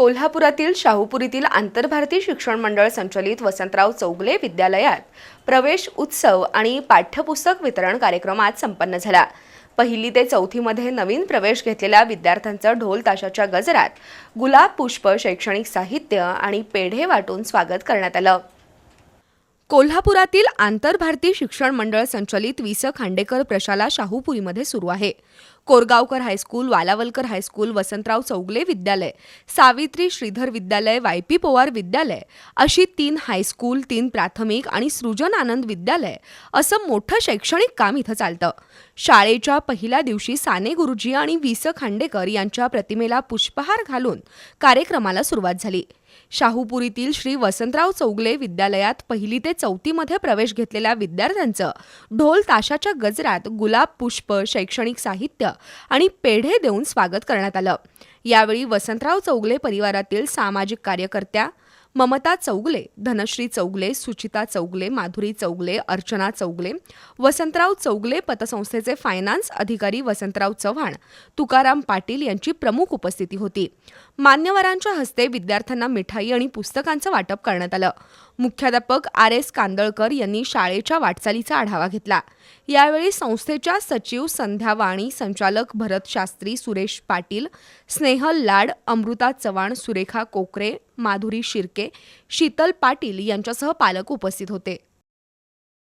कोल्हापुरातील शाहूपुरीतील आंतरभारती शिक्षण मंडळ संचलित वसंतराव चौगले विद्यालयात प्रवेश उत्सव आणि पाठ्यपुस्तक वितरण कार्यक्रम आज संपन्न झाला. पहिली ते चौथीमध्ये नवीन प्रवेश घेतलेल्या विद्यार्थ्यांचं ढोल ताशाच्या गजरात गुलाब पुष्प शैक्षणिक साहित्य आणि पेढे वाटून स्वागत करण्यात आलं. कोल्हापुरातील आंतरभारती शिक्षण मंडळ संचलित वि स खांडेकर प्रशाला शाहूपुरीमध्ये सुरू आहे. Koregaonkar high school Walawalkar high school Vasantrao Chougule विद्यालय सावित्री श्रीधर विद्यालय वाय पी पोवार विद्यालय अशी तीन हायस्कूल तीन प्राथमिक आणि सृजन आनंद विद्यालय असं मोठं शैक्षणिक काम इथं चालतं. शाळेच्या पहिल्या दिवशी साने गुरुजी आणि वि स खांडेकर यांच्या प्रतिमेला पुष्पहार घालून कार्यक्रमाला सुरुवात झाली. शाहूपुरीतील श्री वसंतराव चौगले विद्यालयात पहिली ते चौथीमध्ये प्रवेश घेतलेल्या विद्यार्थ्यांचं ढोल ताशाच्या गजरात गुलाब पुष्प शैक्षणिक साहित्य आणि पेढे देऊन स्वागत करण्यात आलं. यावेळी वसंतराव चौगले परिवारातील सामाजिक कार्यकर्त्या ममता चौगले धनश्री चौगले सुचिता चौगले माधुरी चौगले अर्चना चौगले वसंतराव चौगले पतसंस्थेचे फायनान्स अधिकारी वसंतराव चव्हाण तुकाराम पाटील यांची प्रमुख उपस्थिती होती. मान्यवरांच्या हस्ते विद्यार्थ्यांना मिठाई आणि पुस्तकांचं वाटप करण्यात आलं. मुख्याध्यापक आर एस कांदळकर यांनी शाळेच्या वाटचालीचा आढावा घेतला. यावेळी संस्थेच्या सचिव संध्या वाणी संचालक भरत शास्त्री सुरेश पाटील स्नेहल लाड अमृता चव्हाण सुरेखा कोकरे माधुरी शिर्के शीतल पाटील यांच्यासह पालक उपस्थित होते.